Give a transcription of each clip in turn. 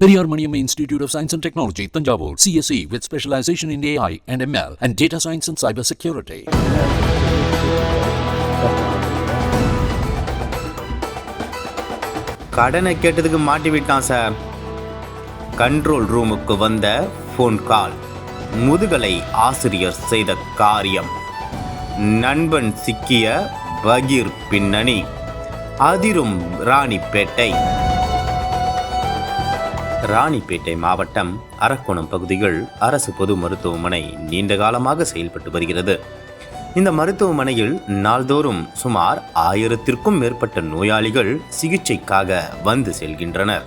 Periyar Maniam institute of science and technology Thanjavur CSC with specialization in AI and ML and data science and cyber security கடனை கேட்டதுக்கு மாட்டி விட்டான் sir control ரூமுக்கு வந்த phone call முதுகலை ஆசிரியர் செய்த காரியம் நண்பன் சிக்கிய பகீர் பின்னணி அதிரும் ராணிப்பேட்டை ராணிப்பேட்டை மாவட்டம் அரக்கோணம் பகுதியில் அரசு பொது மருத்துவமனை நீண்ட காலமாக செயல்பட்டு வருகிறது. இந்த மருத்துவமனையில் நாள்தோறும் சுமார் ஆயிரத்திற்கும் மேற்பட்ட நோயாளிகள் சிகிச்சைக்காக வந்து செல்கின்றனர்.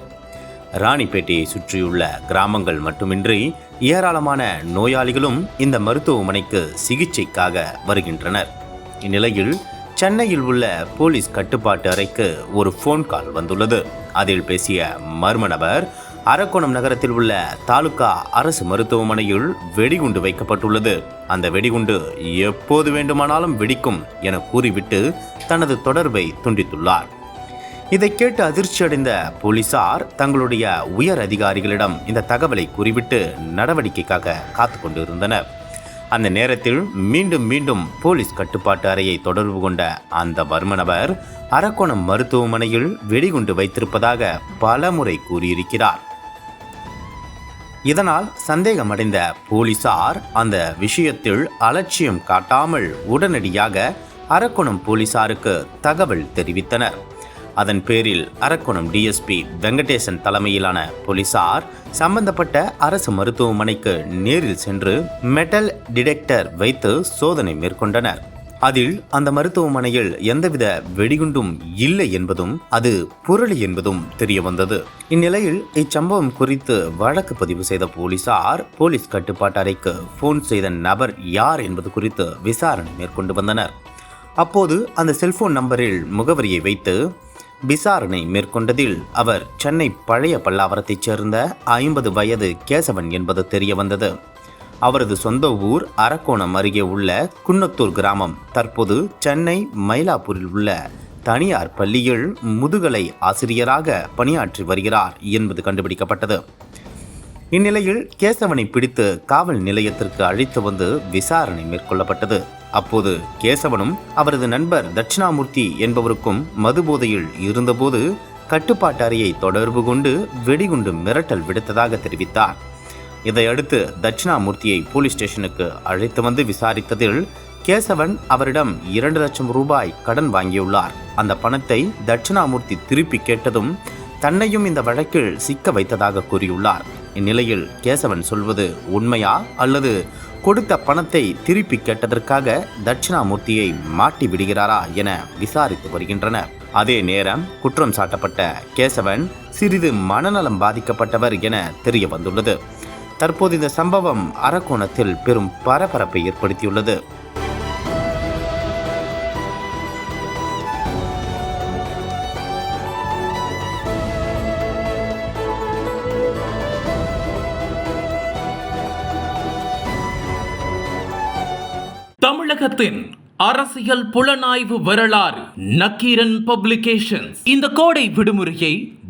ராணிப்பேட்டையை சுற்றியுள்ள கிராமங்கள் மட்டுமின்றி ஏராளமான நோயாளிகளும் இந்த மருத்துவமனைக்கு சிகிச்சைக்காக வருகின்றனர். இந்நிலையில் சென்னையில் உள்ள போலீஸ் கட்டுப்பாட்டு அறைக்கு ஒரு ஃபோன் கால் வந்துள்ளது. அதில் பேசிய மர்ம நபர் அரக்கோணம் நகரத்தில் உள்ள தாலுகா அரசு மருத்துவமனையில் வெடிகுண்டு வைக்கப்பட்டுள்ளது. அந்த வெடிகுண்டு எப்போது வேண்டுமானாலும் வெடிக்கும் என கூறிவிட்டு தனது தொடர்பை துண்டித்துள்ளார். இதை கேட்டு அதிர்ச்சியடைந்த போலீசார் தங்களுடைய உயர் அதிகாரிகளிடம் இந்த தகவலை கூறிவிட்டு நடவடிக்கைக்காக காத்து கொண்டிருந்தனர். அந்த நேரத்தில் மீண்டும் மீண்டும் போலீஸ் கட்டுப்பாட்டு அறையை தொடர்பு கொண்ட அந்த மர்ம அரக்கோணம் மருத்துவமனையில் வெடிகுண்டு வைத்திருப்பதாக பலமுறை கூறியிருக்கிறார். இதனால் சந்தேகமடைந்த போலீசார் அந்த விஷயத்தில் அலட்சியம் காட்டாமல் உடனடியாக அரக்கோணம் போலீசாருக்கு தகவல் தெரிவித்தனர். அதன் பேரில் அரக்கோணம் டிஎஸ்பி வெங்கடேசன் தலைமையிலான போலீசார் சம்பந்தப்பட்ட அரசு மருத்துவமனைக்கு நேரில் சென்று மெட்டல் டிடெக்டர் வைத்து சோதனை மேற்கொண்டனர். அதில் அந்த மருத்துவமனையில் எந்தவித வெடிகுண்டும் இல்லை என்பதும் அது புரளி என்பதும் தெரிய வந்தது இந்நிலையில் இச்சம்பவம் குறித்து வழக்கு பதிவு செய்த போலீசார் போலீஸ் கட்டுப்பாட்டு அறைக்கு போன் செய்த நபர் யார் என்பது குறித்து விசாரணை மேற்கொண்டு வந்தனர். அப்போது அந்த செல்போன் நம்பரில் முகவரியை வைத்து விசாரணை மேற்கொண்டதில் அவர் சென்னை பழைய பல்லாவரத்தைச் சேர்ந்த ஐம்பது வயது கேசவன் என்பது தெரிய வந்தது அவரது சொந்த ஊர் அரக்கோணம் அருகே உள்ள குன்னத்தூர் கிராமம். தற்போது சென்னை மயிலாப்பூரில் உள்ள தனியார் பள்ளியில் முதுகலை ஆசிரியராக பணியாற்றி வருகிறார் என்பது கண்டுபிடிக்கப்பட்டது. இந்நிலையில் கேசவனை பிடித்து காவல் நிலையத்திற்கு அழைத்து வந்து விசாரணை மேற்கொள்ளப்பட்டது. அப்போது கேசவனும் அவரது நண்பர் தட்சிணாமூர்த்தி என்பவருக்கும் மதுபோதையில் இருந்தபோது கட்டுப்பாட்டு அறையை தொடர்பு கொண்டு வெடிகுண்டு மிரட்டல் விடுத்ததாக தெரிவித்தார். இதையடுத்து தட்சிணாமூர்த்தியை போலீஸ் ஸ்டேஷனுக்கு அழைத்து வந்து விசாரித்ததில் கேசவன் அவரிடம் இரண்டு லட்சம் ரூபாய் கடன் வாங்கியுள்ளார். அந்த பணத்தை தட்சிணாமூர்த்தி திருப்பி கேட்டதும் தன்னையும் இந்த வழக்கில் சிக்க வைத்ததாக கூறியுள்ளார். இந்நிலையில் கேசவன் சொல்வது உண்மையா அல்லது கொடுத்த பணத்தை திருப்பி கேட்டதற்காக தட்சிணாமூர்த்தியை மாட்டி விடுகிறாரா என விசாரித்து வருகின்றனர். அதே நேரம் குற்றம் சாட்டப்பட்ட கேசவன் சிறிது மனநலம் பாதிக்கப்பட்டவர் என தெரிய வந்துள்ளது தற்போது இந்த சம்பவம் அரக்கோணத்தில் பெரும் பரபரப்பை ஏற்படுத்தியுள்ளது. தமிழகத்தின் அரசியல் புலனாய்வு வரலாறு நக்கீரன் பப்ளிகேஷன்ஸ். இந்த கோடை விடுமுறையை